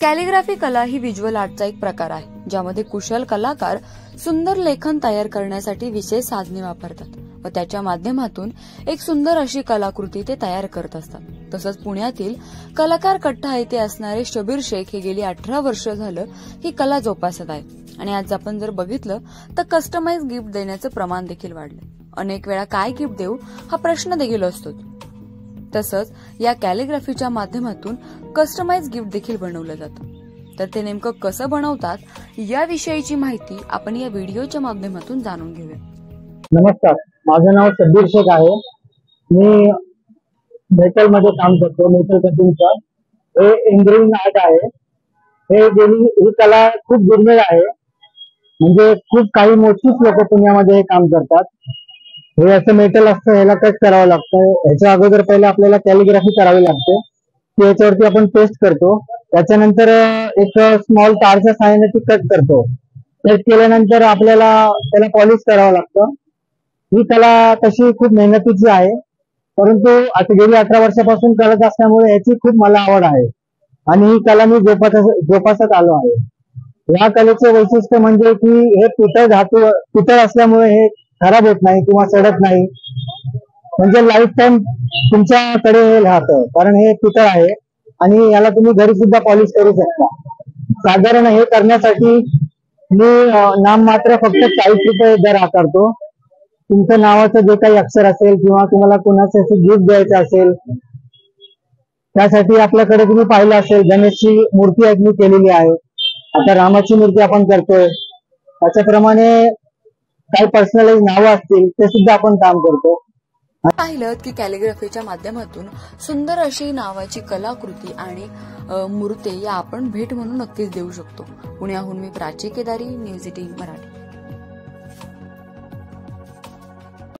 Calligraphy कला ही visual आर्टचा एक प्रकार आहे ज्यामध्ये कुशल कलाकार सुंदर लेखन तयार करण्यासाठी विशेष साधने वापरतात व त्याच्या माध्यमातून एक सुंदर अशी कलाकृती ते तयार करत असतात. तसंच पुण्यातील कलाकार कट्टा येथे असणारे शबीर शेख हे गेली अठरा वर्ष झालं ही कला जोपासत आहे आणि आज आपण जर बघितलं तर कस्टमाइज गिफ्ट देण्याचं प्रमाण देखील वाढलं. अनेक वेळा काय गिफ्ट देऊ हा प्रश्न देखील असतो तसंच या कॅलिग्राफीच्या माध्यमातून कस्टमाइज गिफ्ट देखील बनवलं जातं. तर ते नेमकं कसं बनवतात याविषयीची माहिती आपण या व्हिडिओच्या माध्यमातून जाणून घेऊया. नमस्कार. माझं नाव सब्बीर शेख आहे. मी मेटलमध्ये काम करतो मेटल कटिंगचा. हे इंद्रिंग आर्ट आहे. हे गेली ही कला खूप दुर्मिळ आहे. म्हणजे खूप काही मोठीच लोक पुण्यामध्ये हे काम करतात. हे असं मेटल असतं ह्याला कट करावं लागतं. ह्याच्या अगोदर पहिले आपल्याला कॅलिग्राफी करावी लागते. ती याच्यावरती आपण पेस्ट करतो. त्याच्यानंतर एक स्मॉल तारच्या सहाय्याने ती कट करतो. कट केल्यानंतर आपल्याला त्याला पॉलिश करावं लागतं. ही कला तशी खूप मेहनतीची आहे. परंतु आता गेली अठरा वर्षापासून करत असल्यामुळे याची खूप मला आवड आहे. आणि ही कला मी जोपासत जोपासत आलो आहे. या कलेचे वैशिष्ट्य म्हणजे की हे पितळ धातू पितळ असल्यामुळे हे खराब होत नाही किंवा सडत नाही. म्हणजे लाईफ टाइम तुमच्याकडे हे राहतं. कारण हे पितळ आहे? आणि याला तुम्ही घरी सुद्धा पॉलिश करू शकता. साधारण हे करण्यासाठी मी नाम मात्र फक्त चाळीस रुपये दर आकारतो. तुमचं नावाचं जे काही अक्षर असेल किंवा तुम्हाला कोणाचं गिफ्ट द्यायचं असेल त्यासाठी आपल्याकडे तुम्ही पाहिलं असेल गणेशची मूर्ती मी केलेली आहे. आता रामाची मूर्ती आपण करतोय. त्याच्याप्रमाणे काही पर्सनलाइज नावं असतील ते सुद्धा आपण काम करतो. पाहिलं की कॅलिग्राफीच्या माध्यमातून सुंदर अशी नावाची कलाकृती आणि मूर्ते या आपण भेट म्हणून नक्कीच देऊ शकतो. पुण्याहून मी प्राची केदारी न्यूज एटीन मराठी.